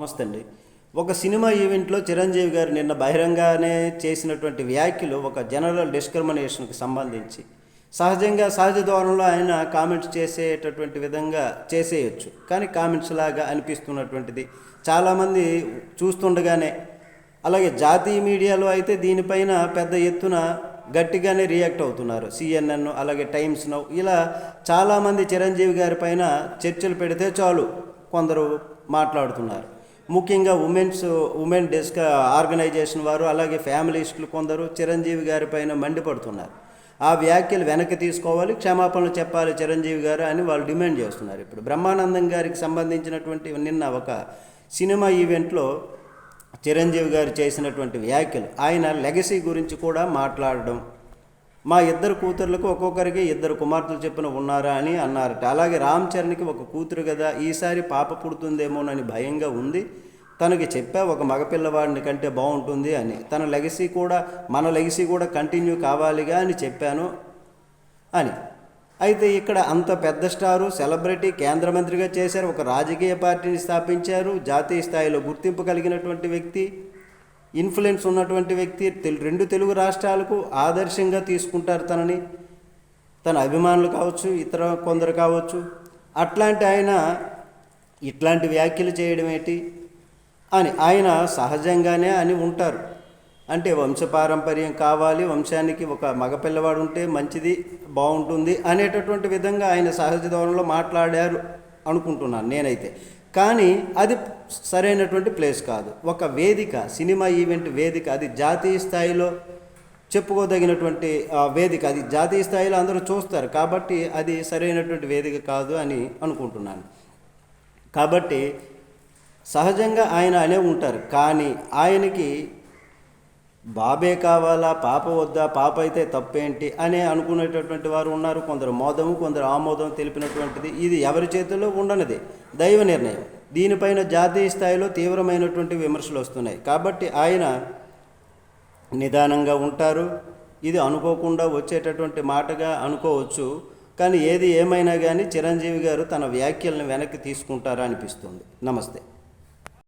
నమస్తే అండి. ఒక సినిమా ఈవెంట్లో చిరంజీవి గారు నిన్న బహిరంగానే చేసినటువంటి వ్యాఖ్యలు ఒక జనరల్ డిస్క్రిమినేషన్కి సంబంధించి. సహజంగా సహజ ద్వారంలో ఆయన కామెంట్స్ చేసేటటువంటి విధంగా చేసేయచ్చు. కానీ కామెంట్స్ లాగా అనిపిస్తున్నటువంటిది చాలామంది చూస్తుండగానే. అలాగే జాతీయ మీడియాలో అయితే దీనిపైన పెద్ద ఎత్తున గట్టిగానే రియాక్ట్ అవుతున్నారు. సిఎన్ఎన్ అలాగే టైమ్స్ నౌ ఇలా చాలామంది చిరంజీవి గారి పైన చర్చలు పెడితే చాలు కొందరు మాట్లాడుతున్నారు. ముఖ్యంగా ఉమెన్స్ ఉమెన్ డెస్క్ ఆర్గనైజేషన్ వారు అలాగే ఫ్యామిలీస్టులు కొందరు చిరంజీవి గారి పైన మండిపడుతున్నారు. ఆ వ్యాఖ్యలు వెనక్కి తీసుకోవాలి క్షమాపణలు చెప్పాలి చిరంజీవి గారు అని వాళ్ళు డిమాండ్ చేస్తున్నారు. ఇప్పుడు బ్రహ్మానందం గారికి సంబంధించినటువంటి నిన్న ఒక సినిమా ఈవెంట్లో చిరంజీవి గారు చేసినటువంటి వ్యాఖ్యలు. ఆయన లెగసీ గురించి కూడా మాట్లాడడం మా ఇద్దరు కూతుర్లకు ఒక్కొక్కరికి ఇద్దరు కుమార్తెలు చెప్పిన ఉన్నారా అని అన్నారట. అలాగే రామ్ చరణ్కి ఒక కూతురు కదా ఈసారి పాప పుడుతుందేమోనని భయంగా ఉంది. తనకి చెప్పా ఒక మగపిల్లవాడిని కంటే బాగుంటుంది అని. తన లెగసీ కూడా మన లెగసీ కూడా కంటిన్యూ కావాలిగా అని చెప్పాను అని. అయితే ఇక్కడ అంత పెద్ద స్టారు సెలబ్రిటీ కేంద్ర మంత్రిగా చేశారు ఒక రాజకీయ పార్టీని స్థాపించారు జాతీయ స్థాయిలో గుర్తింపు కలిగినటువంటి వ్యక్తి. ఇన్ఫ్లుయెన్స్ ఉన్నటువంటి వ్యక్తి తెలు- రెండు తెలుగు రాష్ట్రాలకు ఆదర్శంగా తీసుకుంటారు తనని. తన అభిమానులు కావచ్చు ఇతర కొందరు కావచ్చు. అట్లాంటి ఆయన ఇట్లాంటి వ్యాఖ్యలు చేయడం ఏంటి? అని ఆయన సహజంగానే అని ఉంటారు. అంటే వంశపారంపర్యం కావాలి వంశానికి ఒక మగపిల్లవాడు ఉంటే మంచిది బాగుంటుంది అనేటటువంటి విధంగా ఆయన సహజ ధోరణిలో మాట్లాడారు అనుకుంటున్నాను నేనైతే. కానీ అది సరైనటువంటి ప్లేస్ కాదు. ఒక వేదిక సినిమా ఈవెంట్ వేదిక అది జాతీయ స్థాయిలో చెప్పుకోదగినటువంటి వేదిక అది జాతీయ స్థాయిలో అందరూ చూస్తారు. కాబట్టి అది సరైనటువంటి వేదిక కాదు అని అనుకుంటున్నాను. కాబట్టి సహజంగా ఆయన అనే ఉంటారు. కానీ ఆయనకి బాబే కావాలా? పాప వద్దా? పాప అయితే తప్పేంటి? అని అనుకునేటటువంటి వారు ఉన్నారు. కొందరు మోదము కొందరు ఆమోదం తెలిపినటువంటిది. ఇది ఎవరి చేతుల్లో ఉండనిది? దైవ నిర్ణయం. దీనిపైన జాతీయ స్థాయిలో తీవ్రమైనటువంటి విమర్శలు వస్తున్నాయి. కాబట్టి ఆయన నిదానంగా ఉంటారు. ఇది అనుకోకుండా వచ్చేటటువంటి మాటగా అనుకోవచ్చు. కానీ ఏది ఏమైనా కానీ చిరంజీవి గారు తన వ్యాఖ్యలను వెనక్కి తీసుకుంటారా అనిపిస్తుంది. నమస్తే.